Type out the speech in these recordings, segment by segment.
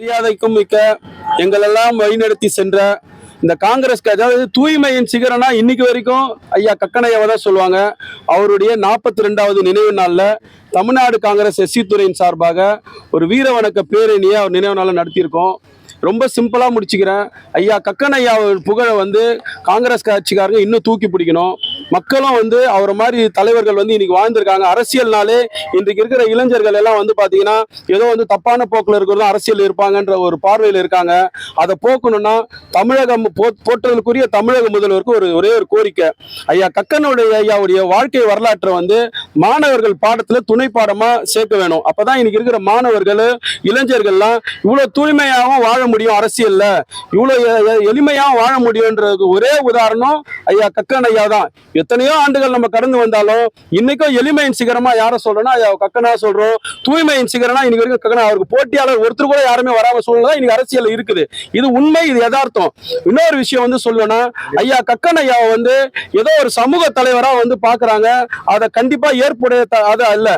மரியாதைக்கும் மிக்க எங்களெல்லாம் வழிநடத்தி சென்ற இந்த காங்கிரஸ்க்கு அதாவது தூய்மையின் சிகரனா இன்னைக்கு வரைக்கும் ஐயா கக்கனையாவை தான் சொல்லுவாங்க. அவருடைய நாற்பத்தி ரெண்டாவது நினைவு நாளில் தமிழ்நாடு காங்கிரஸ் எஸ்சி துறையின் சார்பாக ஒரு வீர வணக்க பேரணியை அவர் நினைவு நாளில் நடத்தியிருக்கோம். ரொம்ப சிம்பிளாக முடிச்சுக்கிறேன். ஐயா கக்கன் ஐயா புகழை வந்து காங்கிரஸ் கட்சிக்காரங்க இன்னும் தூக்கி பிடிக்கணும். மக்களும் வந்து அவரை மாதிரி தலைவர்கள் வந்து இன்னைக்கு வாழ்ந்திருக்காங்க. அரசியல்னாலே இன்றைக்கு இருக்கிற இளைஞர்கள் எல்லாம் வந்து பார்த்தீங்கன்னா ஏதோ வந்து தப்பான போக்கில் இருக்கிறதும் அரசியல் இருப்பாங்கன்ற ஒரு பார்வையில் இருக்காங்க. அதை போக்கணும்னா தமிழகம் போ போற்றலுக்குரிய தமிழக முதல்வருக்கு ஒரு ஒரே ஒரு கோரிக்கை. ஐயா கக்கனுடைய ஐயாவுடைய வாழ்க்கை வரலாற்றை வந்து மாணவர்கள் பாடத்துல துணை பாடமாக சேர்க்க வேணும். அப்பதான் இன்னைக்கு இருக்கிற மாணவர்கள் இளைஞர்கள்லாம் இவ்வளவு தூய்மையாகவும் வாழ முடியும் அரசியல்ல. இவ்வளவு எளிமையாக எளிமையாகவும் வாழ முடியுன்றதுக்கு ஒரே உதாரணம் ஐயா கக்கன் ஐயா தான். எத்தனையோ ஆண்டுகள் நம்ம கடந்து வந்தாலும் இன்னைக்கும் எளிமையின் சிகரமா யாரை சொல்றோம்னா ஐயா கக்கனா சொல்றோம். தூய்மையின் சிகரனா இன்னைக்கு வரைக்கும் கக்கனா அவருக்கு போட்டியாளர் ஒருத்தர் கூட யாருமே வராம சூழ்நிலை தான் இன்னைக்கு அரசியல் இருக்குது. இது உண்மை இது யதார்த்தம். இன்னொரு விஷயம் வந்து சொல்லணும்னா ஐயா கக்கன் ஐயாவை வந்து ஏதோ ஒரு சமூக தலைவரா வந்து பாக்குறாங்க. அதை கண்டிப்பா ஏற்புடைய அது அல்ல.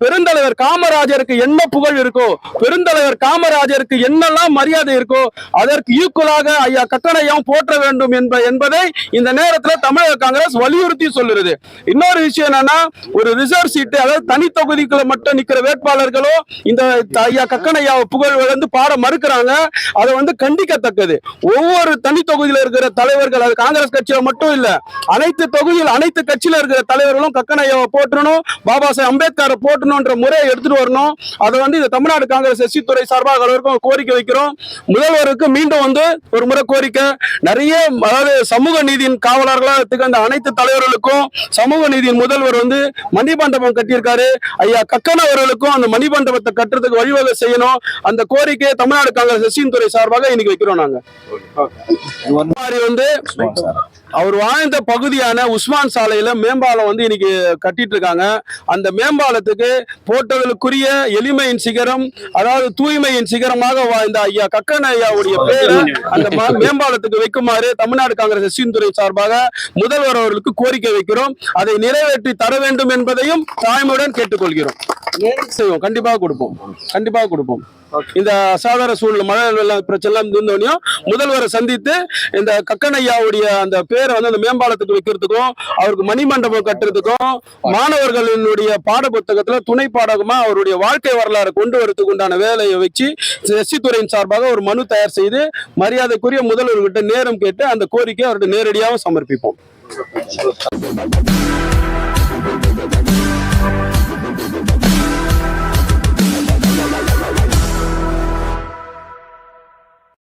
பெருந்தலைவர் காமராஜருக்கு என்ன புகழ் இருக்கோ பெருந்தலைவர் காமராஜருக்கு என்னெல்லாம் மரியாதை இருக்கோ அதற்கு ஈக்குவலாக ஐயா கட்டணையம் போற்ற வேண்டும் என்ப என்பதை இந்த நேரத்தில் தமிழக காங்கிரஸ் வலியுறுத்தி சொல்லுறது இன்னொரு விஷயம் என்னன்னா ஒரு ரிசர்வ் சீட்டு அதாவது தனி தொகுதிக்குள்ள மட்டும் நிற்கிற வேட்பாளர்களோ இந்த ஐயா கக்கனையாவை புகழ் வந்து பாட மறுக்கிறாங்க அதை வந்து கண்டிக்கத்தக்கது. ஒவ்வொரு தனி தொகுதியில் இருக்கிற தலைவர்கள் அது காங்கிரஸ் கட்சியில மட்டும் இல்ல அனைத்து தொகுதியில் அனைத்து கட்சியில இருக்கிற தலைவர்களும் கக்கனையாவை போற்றணும் பாபா சாஹேப் அம்பேத்கரை போற்றணும்ன்ற முறையை எடுத்துட்டு வரணும். அதை வந்து இந்த தமிழ்நாடு காங்கிரஸ் எஸ்சி துறை சார்பாக அவர்களுக்கும் கோரிக்கை வைக்கிறோம். முதல்வருக்கு மீண்டும் வந்து ஒரு முறை கோரிக்கை. நிறைய அதாவது சமூக நீதியின் காவலர்களாக திகழ்ந்த அனைத்து தலைவர்களுக்கும் சமூக நீதியின் முதல்வர் வந்து மணிமண்டபம் கட்டியிருக்காரு. ஐயா கக்கன் அவர்களுக்கும் அந்த மணிமண்டபத்தை கட்டுறதுக்கு வழிவகை செய்யணும். அந்த கோரிக்கையை தமிழ்நாடு காங்கிரஸ் எஸ்சியின் துறை சார்பாக இன்னைக்கு வைக்கிறோம் நாங்க. மாதிரி வந்து அவர் வாழ்ந்த பகுதியான உஸ்மான் சாலையில மேம்பாலம் வந்து இன்னைக்கு கட்டிட்டு இருக்காங்க. அந்த மேம்பாலத்துக்கு போட்டதற்குரிய எளிமையின் சிகரம் அதாவது தூய்மையின் சிகரமாக வாழ்ந்த ஐயா கக்கன் ஐயாவுடைய பேரை அந்த மேம்பாலத்துக்கு வைக்குமாறு தமிழ்நாடு காங்கிரஸ் எஸ்சின் துறை சார்பாக முதல்வர் அவர்களுக்கு கோரிக்கை வைக்கிறோம். அதை நிறைவேற்றி தர வேண்டும் என்பதையும் தாய்மையுடன் கேட்டுக்கொள்கிறோம். செய்வோம்? கண்டிப்பாக கொடுப்போம். கண்டிப்பாக கொடுப்போம். இந்த அசாதாரண சூழ்நிலை மழை வெள்ளம் பிரச்சனை இருந்தோடனையும் முதல்வரை சந்தித்து இந்த கக்கன் ஐயாவுடைய அந்த பேரை வந்து அந்த மேம்பாலத்துக்கு வைக்கிறதுக்கும் அவருக்கு மணிமண்டபம் கட்டுறதுக்கும் மாணவர்களினுடைய பாட புத்தகத்துல துணை பாடகமா அவருடைய வாழ்க்கை வரலாறு கொண்டு வரதுக்கு உண்டான வேலையை வச்சு எஸ்சி துறையின் சார்பாக ஒரு மனு தயார் செய்து மரியாதைக்குரிய முதல்வர்கிட்ட நேரம் கேட்டு அந்த கோரிக்கையை அவர்கிட்ட நேரடியாக சமர்ப்பிப்போம்.